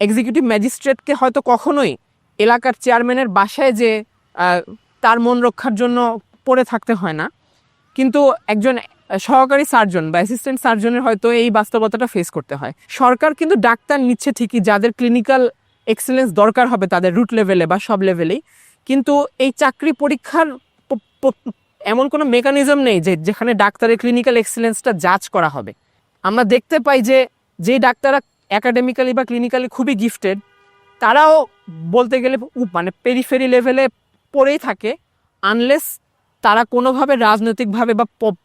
Executive ম্যাজিস্ট্রেটকে হয়তো কখনোই এলাকার চেয়ারম্যানের বাসায় যে তার মন রক্ষার জন্য পড়ে থাকতে হয় না। কিন্তু একজন সহকারী সার্জন বা অ্যাসিস্ট্যান্ট সার্জনের হয়তো এই বাস্তবতাটা ফেস করতে হয়। সরকার কিন্তু ডাক্তার নিচ্ছে ঠিকই, যাদের ক্লিনিক্যাল এক্সেলেন্স দরকার হবে তাদের রুট লেভেলে বা সব লেভেলেই কিন্তু এই চাকরি পরীক্ষার এমন কোনো মেকানিজম নেই যে, যেখানে ডাক্তারের ক্লিনিক্যাল এক্সেলেন্সটা জাজ করা হবে। আমরা দেখতে পাই যে যে ডাক্তাররা একাডেমিক্যালি বা ক্লিনিক্যালি খুবই গিফটেড তারাও বলতে গেলে মানে পেরিফেরি লেভেলে পড়েই থাকে আনলেস তারা কোনোভাবে রাজনৈতিকভাবে বা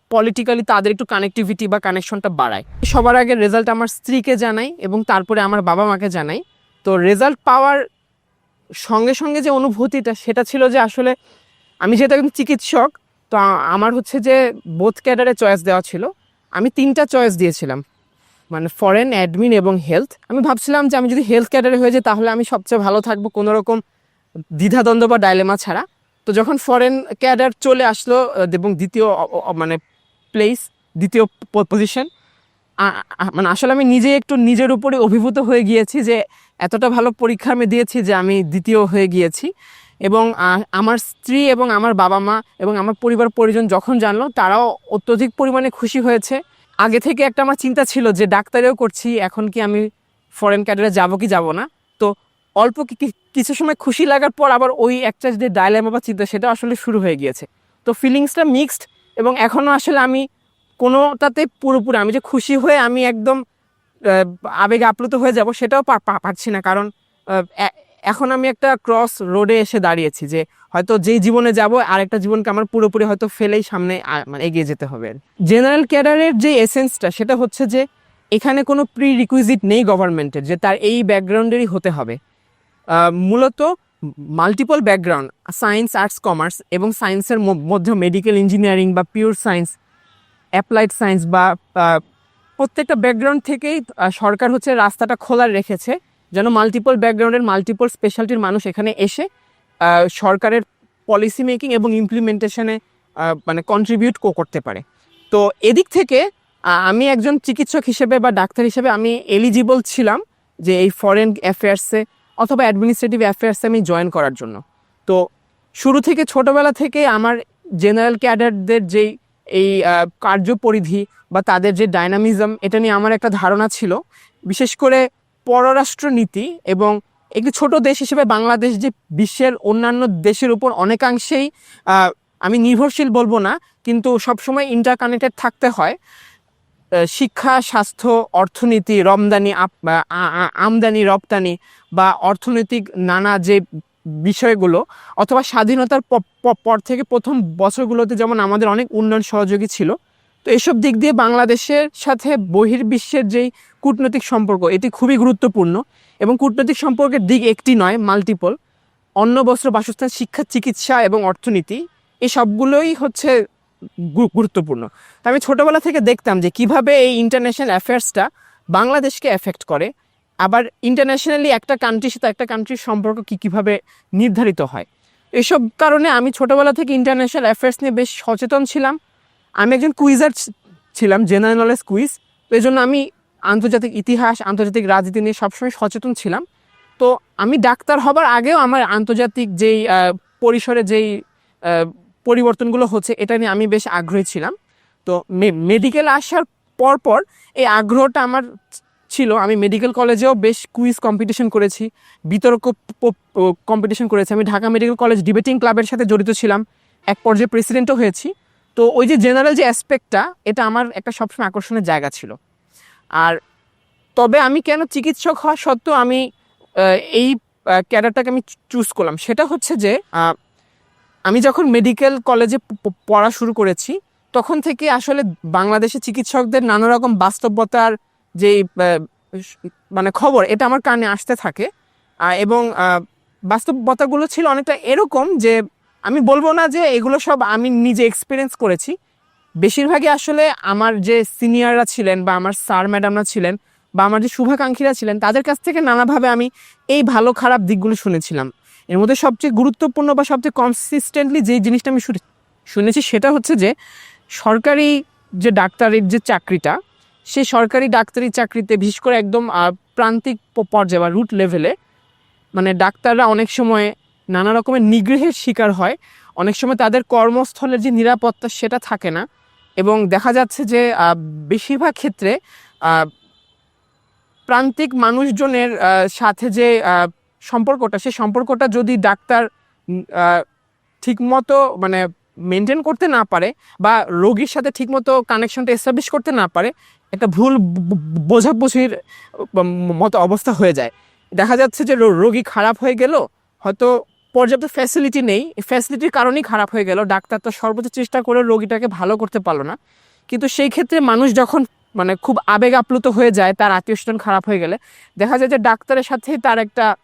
পলিটিক্যালি তাদের একটু কানেক্টিভিটি বা কানেকশনটা বাড়ায়। সবার আগে রেজাল্ট আমার স্ত্রীকে জানাই এবং তারপরে আমার বাবা মাকে জানাই। তো রেজাল্ট পাওয়ার সঙ্গে সঙ্গে যে অনুভূতিটা, সেটা ছিল যে আসলে আমি যেহেতু একজন চিকিৎসক, তো আমার হচ্ছে যে বোথ ক্যাডারে চয়েস দেওয়া ছিল। আমি তিনটা চয়েস দিয়েছিলাম। মানে ফরেন অ্যাডমিন এবং হেলথ আমি ভাবছিলাম যে আমি যদি হেলথ ক্যাডারে হয়ে যাই তাহলে আমি সবচেয়ে ভালো থাকব কোনো রকম দ্বিধাদ্বন্দ্ব বা ডাইলেমা ছাড়া। তো যখন ফরেন ক্যাডার চলে আসলো এবং দ্বিতীয় মানে প্লেস দ্বিতীয় পজিশন মানে আসলে আমি নিজে একটু নিজের উপরে অভিভূত হয়ে গিয়েছি যে এতটা ভালো পরীক্ষা আমি দিয়েছি যে আমি দ্বিতীয় হয়ে গিয়েছি। এবং আমার স্ত্রী এবং আমার বাবা মা এবং আমার পরিবার পরিজন যখন জানলো, তারাও অত্যধিক পরিমাণে খুশি হয়েছে। আগে থেকে একটা আমার চিন্তা ছিল যে ডাক্তারেও করছি, এখন কি আমি ফরেন ক্যাডারে যাব কি যাব না? তো অল্প কিছু সময় খুশি লাগার পর আবার ওই একটা যে ডায়লেমা বা চিন্তা, সেটা আসলে শুরু হয়ে গিয়েছে। তো ফিলিংসটা মিক্সড এবং এখনও আসলে আমি কোনোটাতে পুরোপুরি, আমি যে খুশি হয়ে আমি একদম আবেগে আপ্লুত হয়ে যাব সেটাও পারছি না। কারণ এখন আমি একটা ক্রস রোডে এসে দাঁড়িয়েছি যে হয়তো যেই জীবনে যাব, আরেকটা জীবনকে আমার পুরোপুরি হয়তো ফেলেই সামনে মানে এগিয়ে যেতে হবে। জেনারেল ক্যাডারের যে এসেন্সটা সেটা হচ্ছে যে এখানে কোনো প্রি রিকুইজিট নেই গভর্নমেন্টের যে তার এই ব্যাকগ্রাউন্ডেরই হতে হবে। মূলত multiple background science arts commerce এবং সায়েন্সের মধ্যে মেডিকেল ইঞ্জিনিয়ারিং বা পিওর সায়েন্স অ্যাপ্লাইড সায়েন্স বা প্রত্যেকটা ব্যাকগ্রাউন্ড থেকেই সরকার হচ্ছে রাস্তাটা খোলা রেখেছে। যেন মাল্টিপল ব্যাকগ্রাউন্ডের মাল্টিপল স্পেশালিটির মানুষ এখানে এসে সরকারের পলিসি মেকিং এবং ইমপ্লিমেন্টেশনে মানে কন্ট্রিবিউট করতে পারে। তো এদিক থেকে আমি একজন চিকিৎসক হিসেবে বা ডাক্তার হিসেবে আমি এলিজিবল ছিলাম যে এই ফরেন অ্যাফেয়ার্সে অথবা অ্যাডমিনিস্ট্রেটিভ অ্যাফেয়ার্সে আমি জয়েন করার জন্য। তো শুরু থেকে ছোটোবেলা থেকে আমার জেনারেল ক্যাডারদের যেই, এই কার্যপরিধি বা তাদের যে ডাইনামিজম এটা নিয়ে আমার একটা ধারণা ছিল। বিশেষ করে পররাষ্ট্রনীতি এবং একটি ছোট দেশ হিসেবে বাংলাদেশ যে বিশ্বের অন্যান্য দেশের উপর অনেকাংশেই আমি নির্ভরশীল বলব না, কিন্তু সবসময় ইন্টারকানেক্টেড থাকতে হয়। শিক্ষা, স্বাস্থ্য, অর্থনীতি, রমদানি আমদানি, রপ্তানি বা অর্থনৈতিক নানা যে বিষয়গুলো অথবা স্বাধীনতার পর থেকে প্রথম বছরগুলোতে যেমন আমাদের অনেক উন্নয়ন সহযোগী ছিল তো এসব দিক দিয়ে বাংলাদেশের সাথে বহির্বিশ্বের যেই কূটনৈতিক সম্পর্ক, এটি খুবই গুরুত্বপূর্ণ এবং কূটনৈতিক সম্পর্কের দিক একটি নয় মাল্টিপল অন্ন, বস্ত্র, বাসস্থান, শিক্ষা, চিকিৎসা এবং অর্থনীতি, এই সবগুলোই হচ্ছে গুরুত্বপূর্ণ। তো আমি ছোটোবেলা থেকে দেখতাম যে কীভাবে এই ইন্টারন্যাশনাল অ্যাফেয়ার্সটা বাংলাদেশকে এফেক্ট করে। আবার ইন্টারন্যাশনালি একটা কান্ট্রির সাথে একটা কান্ট্রির সম্পর্ক কী কীভাবে নির্ধারিত হয়। এসব কারণে আমি ছোটবেলা থেকে ইন্টারন্যাশনাল অ্যাফেয়ার্স নিয়ে বেশ সচেতন ছিলাম। আমি একজন কুইজার ছিলাম জেনারেল নলেজ কুইজ তো এই জন্য আমি আন্তর্জাতিক ইতিহাস, আন্তর্জাতিক রাজনীতি নিয়ে সবসময় সচেতন ছিলাম। তো আমি ডাক্তার হবার আগেও আমার আন্তর্জাতিক যেই পরিসরে যেই পরিবর্তনগুলো হচ্ছে, এটা নিয়ে আমি বেশ আগ্রহী ছিলাম। তো মেডিকেল আসার পর পর এই আগ্রহটা আমার ছিল। আমি মেডিকেল কলেজেও বেশ কুইজ কম্পিটিশন করেছি, বিতর্ক কম্পিটিশন করেছি। আমি ঢাকা মেডিকেল কলেজ ডিবেটিং ক্লাবের সাথে জড়িত ছিলাম। এক পর্যায়ে প্রেসিডেন্টও হয়েছি। তো ওই যে জেনারেল যে অ্যাসপেক্টটা এটা আমার একটা সবসময় আকর্ষণের জায়গা ছিল। আর তবে আমি কেন চিকিৎসক হওয়া সত্ত্বেও আমি এই ক্যাডারটাকে আমি চুজ করলাম। সেটা হচ্ছে যে আমি যখন মেডিকেল কলেজে পড়া শুরু করেছি, তখন থেকে আসলে বাংলাদেশে চিকিৎসকদের নানা রকম বাস্তবতার যে মানে খবর, এটা আমার কানে আসতে থাকে। এবং বাস্তবতাগুলো ছিল অনেকটা এরকম যে আমি বলব না যে এগুলো সব আমি নিজে এক্সপিরিয়েন্স করেছি। বেশিরভাগই আসলে আমার যে সিনিয়ররা ছিলেন বা আমার স্যার ম্যাডামরা ছিলেন বা আমার যে শুভাকাঙ্ক্ষীরা ছিলেন, তাদের কাছ থেকে নানাভাবে আমি এই ভালো খারাপ দিকগুলো শুনেছিলাম। এর মধ্যে সবচেয়ে গুরুত্বপূর্ণ বা সবচেয়ে কনসিস্টেন্টলি যে জিনিসটা আমি শুনে- শুনেছি সেটা হচ্ছে যে সরকারি যে ডাক্তারের যে চাকরিটা, সেই সরকারি ডাক্তারি চাকরিতে বিশেষ করে একদম প্রান্তিক পর্যায়ে বা রুট লেভেলে মানে ডাক্তাররা অনেক সময় নানা রকমের নিগ্রহের শিকার হয়। অনেক সময় তাদের কর্মস্থলের যে নিরাপত্তা সেটা থাকে না। এবং দেখা যাচ্ছে যে বেশিরভাগ ক্ষেত্রে প্রান্তিক মানুষজনের সাথে যে সম্পর্কটা সেই সম্পর্কটা যদি ডাক্তার ঠিকমতো মানে মেনটেন করতে না পারে বা রোগীর সাথে ঠিকমতো কানেকশনটা এস্টাবলিশ করতে না পারে, একটা ভুল বোঝাবুঝির মতো অবস্থা হয়ে যায়। দেখা যাচ্ছে যে রোগী খারাপ হয়ে গেল, হয়তো পর্যাপ্ত ফ্যাসিলিটি নেই। ফ্যাসিলিটির কারণেই খারাপ হয়ে গেল। ডাক্তার তো সর্বোচ্চ চেষ্টা করে রোগীটাকে ভালো করতে পারল না। কিন্তু সেই ক্ষেত্রে মানুষ যখন মানে খুব আবেগ আপ্লুত হয়ে যায়, তার আত্মীয় স্বজন খারাপ হয়ে গেলে, দেখা যায় যে ডাক্তারের সাথেই তার একটা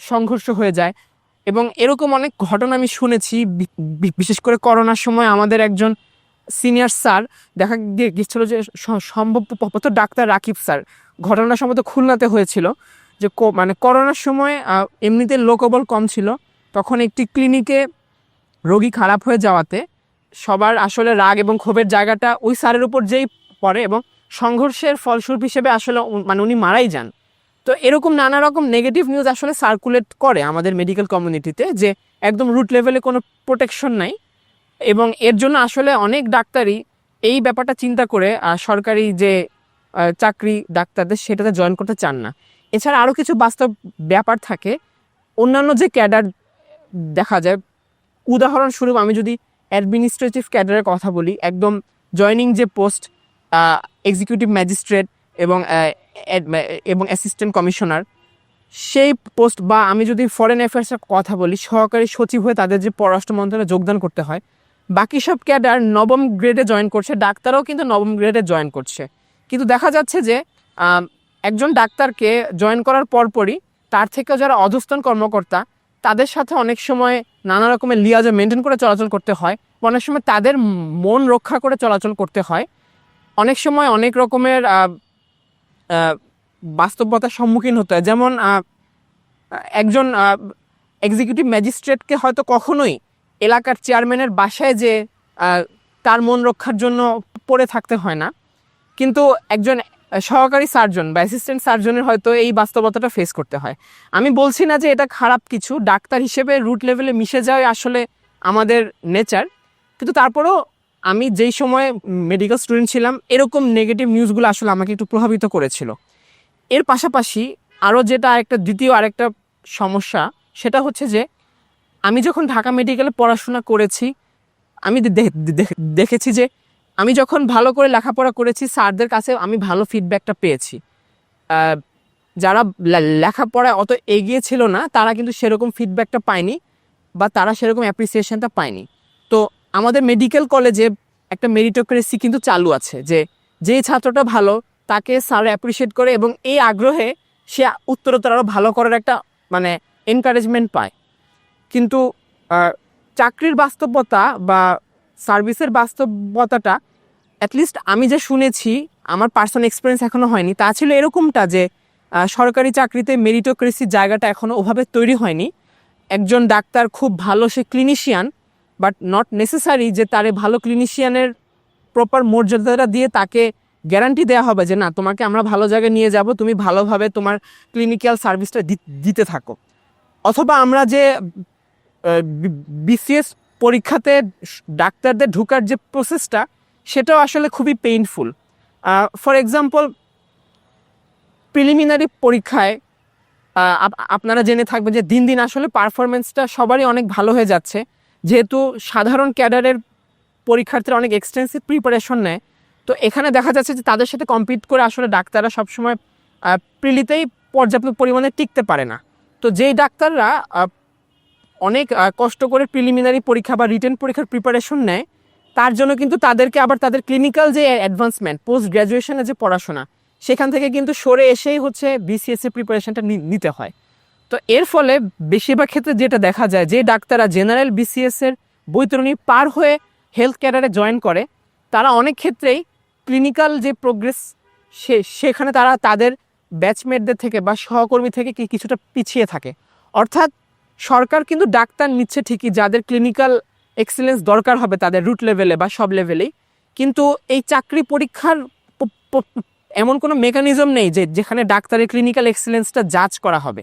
সংঘর্ষ হয়ে যায়। এবং এরকম অনেক ঘটনা আমি শুনেছি। বিশেষ করে করোনার সময় আমাদের একজন সিনিয়র স্যার দেখা গিয়ে- গিয়েছিল যে, স- সম্ভবত ডাক্তার রাকিব স্যার ঘটনা সম্ভবত খুলনাতে হয়েছিল। যে মানে করোনার সময় এমনিতে লোকবল কম ছিল, তখন একটি ক্লিনিকে রোগী খারাপ হয়ে যাওয়াতে সবার আসলে রাগ এবং ক্ষোভের জায়গাটা ওই স্যারের উপর যেই পড়ে এবং সংঘর্ষের ফলস্বরূপ হিসেবে আসলে মানে উনি মারাই যান। তো এরকম নানা রকম নেগেটিভ নিউজ আসলে সার্কুলেট করে আমাদের মেডিকেল কমিউনিটিতে যে একদম রুট লেভেলে কোনো প্রোটেকশন নাই এবং এর জন্য আসলে অনেক ডাক্তারই এই ব্যাপারটা চিন্তা করে সরকারি যে চাকরি ডাক্তারদের সেটাতে জয়েন করতে চান না। এছাড়া আরও কিছু বাস্তব ব্যাপার থাকে। অন্যান্য যে ক্যাডার দেখা যায়, উদাহরণস্বরূপ আমি যদি অ্যাডমিনিস্ট্রেটিভ ক্যাডারের কথা বলি, একদম জয়নিং যে পোস্ট এক্সিকিউটিভ ম্যাজিস্ট্রেট এবং এবং অ্যাসিস্ট্যান্ট কমিশনার সেই পোস্ট বা আমি যদি ফরেন অ্যাফেয়ার্সের কথা বলি, সহকারী সচিব হয়ে তাদের যে পররাষ্ট্র মন্ত্রণালয়ে যোগদান করতে হয়, বাকি সব ক্যাডার নবম গ্রেডে জয়েন করছে, ডাক্তারও কিন্তু নবম গ্রেডে জয়েন করছে। কিন্তু দেখা যাচ্ছে যে একজন ডাক্তারকে জয়েন করার পরপরই তার থেকেও যারা অধস্তন কর্মকর্তা, তাদের সাথে অনেক সময় নানা রকমের লিয়াজে মেনটেন করে চলাচল করতে হয় অনেক সময় তাদের মন রক্ষা করে চলাচল করতে হয়। অনেক সময় অনেক রকমের বাস্তবতার সম্মুখীন হতে হয়। যেমন একজন এক্সিকিউটিভ ম্যাজিস্ট্রেটকে হয়তো কখনোই এলাকার চেয়ারম্যানের বাসায় যে তার মন রক্ষার জন্য পড়ে থাকতে হয় না। কিন্তু একজন সহকারী সার্জন বা অ্যাসিস্ট্যান্ট সার্জনের হয়তো এই বাস্তবতাটা ফেস করতে হয়। আমি বলছি না যে এটা খারাপ কিছু, ডাক্তার হিসেবে রুট লেভেলে মিশে যাওয়াই আসলে আমাদের নেচার কিন্তু তারপরেও আমি যেই সময় মেডিকেল স্টুডেন্ট ছিলাম, এরকম নেগেটিভ নিউজগুলো আসলে আমাকে একটু প্রভাবিত করেছিল। এর পাশাপাশি আরও যেটা একটা দ্বিতীয় আরেকটা সমস্যা, সেটা হচ্ছে যে আমি যখন ঢাকা মেডিকেলে পড়াশোনা করেছি, আমি দেখেছি যে আমি যখন ভালো করে লেখাপড়া করেছি, স্যারদের কাছে আমি ভালো ফিডব্যাকটা পেয়েছি। যারা লেখাপড়ায় অত এগিয়ে ছিল না, তারা কিন্তু সেরকম ফিডব্যাকটা পায়নি বা তারা সেরকম অ্যাপ্রিসিয়েশনটা পায়নি। তো আমাদের মেডিকেল কলেজে একটা মেরিটোক্রেসি কিন্তু চালু আছে যে যে ছাত্রটা ভালো, তাকে স্যার অ্যাপ্রিসিয়েট করে এবং এই আগ্রহে সে উত্তরোত্তর আরও ভালো করার একটা মানে এনকারেজমেন্ট পায়। কিন্তু চাকরির বাস্তবতা বা সার্ভিসের বাস্তবতাটা অ্যাটলিস্ট আমি যে শুনেছি, আমার পার্সোনাল এক্সপিরিয়েন্স এখনও হয়নি, তা ছিল এরকমটা যে সরকারি চাকরিতে মেরিটোক্রেসির জায়গাটা এখনও ওভাবে তৈরি হয়নি। একজন ডাক্তার খুব ভালো, সে ক্লিনিশিয়ান বাট নট নেসেসারি যে তারে ভালো ক্লিনিশিয়ানের প্রপার মর্যাদাটা দিয়ে তাকে গ্যারান্টি দেওয়া হবে যে, না, তোমাকে আমরা ভালো জায়গায় নিয়ে যাব, তুমি ভালোভাবে তোমার ক্লিনিক্যাল সার্ভিসটা দিতে থাকো। অথবা আমরা যে বিসিএস পরীক্ষাতে ডাক্তারদের ঢুকার যে প্রসেসটা সেটাও আসলে খুবই পেইনফুল ফর এক্সাম্পল প্রিলিমিনারি পরীক্ষায় আপনারা জেনে থাকবেন যে দিন দিন আসলে পারফরমেন্সটা সবারই অনেক ভালো হয়ে যাচ্ছে। যেহেতু সাধারণ ক্যাডারের পরীক্ষার্থীরা অনেক এক্সটেন্সিভ প্রিপারেশন নেয়, তো এখানে দেখা যাচ্ছে যে তাদের সাথে কম্পিট করে আসলে ডাক্তাররা সবসময় প্রিলিতেই পর্যাপ্ত পরিমাণে টিকতে পারে না। তো যেই ডাক্তাররা অনেক কষ্ট করে প্রিলিমিনারি পরীক্ষা বা রিটেন পরীক্ষার প্রিপারেশন নেয়, তার জন্য কিন্তু তাদেরকে আবার তাদের ক্লিনিক্যাল যে অ্যাডভান্সমেন্ট পোস্ট গ্র্যাজুয়েশনের যে পড়াশোনা, সেখান থেকে কিন্তু সরে এসেই হচ্ছে বিসিএস এর প্রিপারেশনটা নিতে হয়। তো এর ফলে বেশিরভাগ ক্ষেত্রে যেটা দেখা যায়, যে ডাক্তাররা জেনারেল বিসিএস এর বৈতরণী পার হয়ে হেলথ ক্যাডারে জয়েন করে, তারা অনেক ক্ষেত্রেই ক্লিনিক্যাল যে প্রোগ্রেস সে, সেখানে তারা তাদের ব্যাচমেটদের থেকে বা সহকর্মী থেকে কিছুটা পিছিয়ে থাকে। অর্থাৎ সরকার কিন্তু ডাক্তার নিচ্ছে ঠিকই, যাদের ক্লিনিক্যাল এক্সেলেন্স দরকার হবে তাদের রুট লেভেলে বা সব লেভেলেই কিন্তু এই চাকরি পরীক্ষার এমন কোনো মেকানিজম নেই যে যেখানে ডাক্তারের ক্লিনিক্যাল এক্সেলেন্সটা জাজ করা হবে।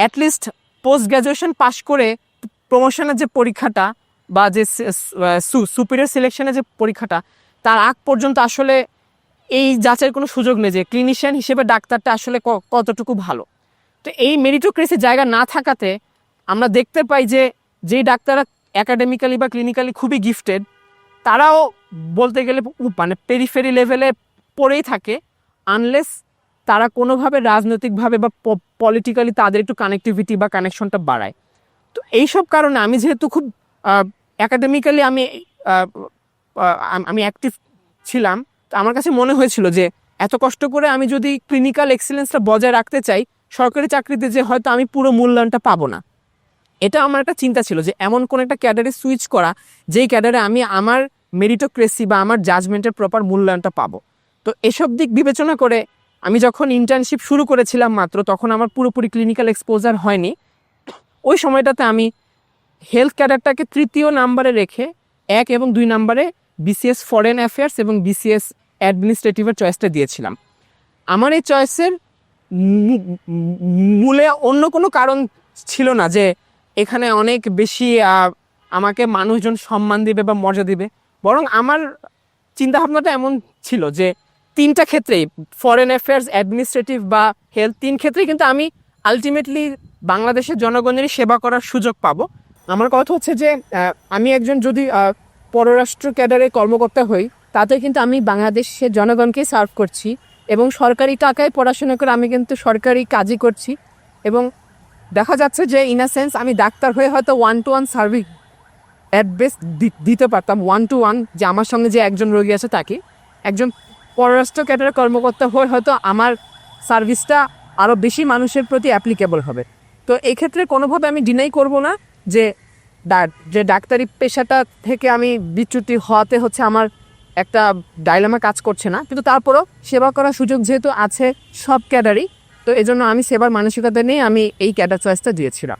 অ্যাটলিস্ট পোস্ট গ্র্যাজুয়েশন পাশ করে প্রমোশনের যে পরীক্ষাটা বা যে সুপিরিয়র সিলেকশনের যে পরীক্ষাটা, তার আগ পর্যন্ত আসলে এই যাচাইয়ের কোনো সুযোগ নেই যে ক্লিনিশিয়ান হিসেবে ডাক্তারটা আসলে কতটুকু ভালো। তো এই মেরিটোক্রেসি জায়গা না থাকাতে আমরা দেখতে পাই যে যেই ডাক্তাররা অ্যাকাডেমিক্যালি বা ক্লিনিক্যালি খুবই গিফটেড তারাও বলতে গেলে মানে পেরিফেরি লেভেলে পড়েই থাকে আনলেস তারা কোনোভাবে রাজনৈতিকভাবে বা পলিটিক্যালি তাদের একটু কানেক্টিভিটি বা কানেকশনটা বাড়ায়। তো এইসব কারণে আমি যেহেতু খুব আহ, আম- আমি অ্যাক্টিভ ছিলাম তো আমার কাছে মনে হয়েছিল যে এত কষ্ট করে আমি যদি ক্লিনিক্যাল এক্সিলেন্সটা বজায় রাখতে চাই সরকারি চাকরিতে যে হয়তো আমি পুরো মূল্যায়নটা পাবো না। এটা আমার একটা চিন্তা ছিল যে এমন কোন একটা ক্যাডারে সুইচ করা, যেই ক্যাডারে আমি আমার মেরিটোক্রেসি বা আমার জাজমেন্টের প্রপার মূল্যায়নটা পাবো। তো এসব দিক বিবেচনা করে আমি যখন ইন্টার্নশিপ শুরু করেছিলাম মাত্র, তখন আমার পুরোপুরি ক্লিনিক্যাল এক্সপোজার হয়নি। ওই সময়টাতে আমি হেলথ ক্যাডারটাকে তৃতীয় নাম্বারে রেখে এক এবং দুই নাম্বারে বিসিএস ফরেন অ্যাফেয়ার্স এবং বিসিএস অ্যাডমিনিস্ট্রেটিভের চয়েসটা দিয়েছিলাম। আমার এই চয়েসের মূলে অন্য কোনো কারণ ছিল না যে এখানে অনেক বেশি আমাকে মানুষজন সম্মান দিবে বা মজা দিবে। বরং আমার চিন্তাভাবনাটা এমন ছিল যে তিনটা ক্ষেত্রেই ফরেন অ্যাফেয়ার্স অ্যাডমিনিস্ট্রেটিভ বা হেলথ তিন ক্ষেত্রেই কিন্তু আমি আলটিমেটলি বাংলাদেশের জনগণেরই সেবা করার সুযোগ পাবো। আমার কথা হচ্ছে যে আমি একজন যদি পররাষ্ট্র ক্যাডারে কর্মকর্তা হই, তাতে কিন্তু আমি বাংলাদেশের জনগণকে সার্ভ করছি এবং সরকারি টাকায় পড়াশোনা করে আমি কিন্তু সরকারি কাজই করছি এবং দেখা যাচ্ছে যে ইন সেন্স আমি ডাক্তার হয়ে হয়তো one to one service at best দিতে পারতাম ওয়ান টু ওয়ান যে আমার সঙ্গে যে একজন রোগী আছে তাকে। একজন পররাষ্ট্র ক্যাডারের কর্মকর্তা হয়ে হয়তো আমার সার্ভিসটা আরও বেশি মানুষের প্রতি অ্যাপ্লিকেবল হবে। তো এই ক্ষেত্রে কোনোভাবে আমি ডিনাই করব না যে যে ডাক্তারি পেশাটা থেকে আমি বিচ্যুতি হওয়াতে হচ্ছে আমার একটা ডাইলামা কাজ করছে না। কিন্তু তারপরও সেবা করার সুযোগ যেহেতু আছে সব ক্যাডারই তো এজন্য আমি সেবার মানসিকতা নিয়ে আমি এই ক্যাডার চয়েসটা দিয়েছিলাম।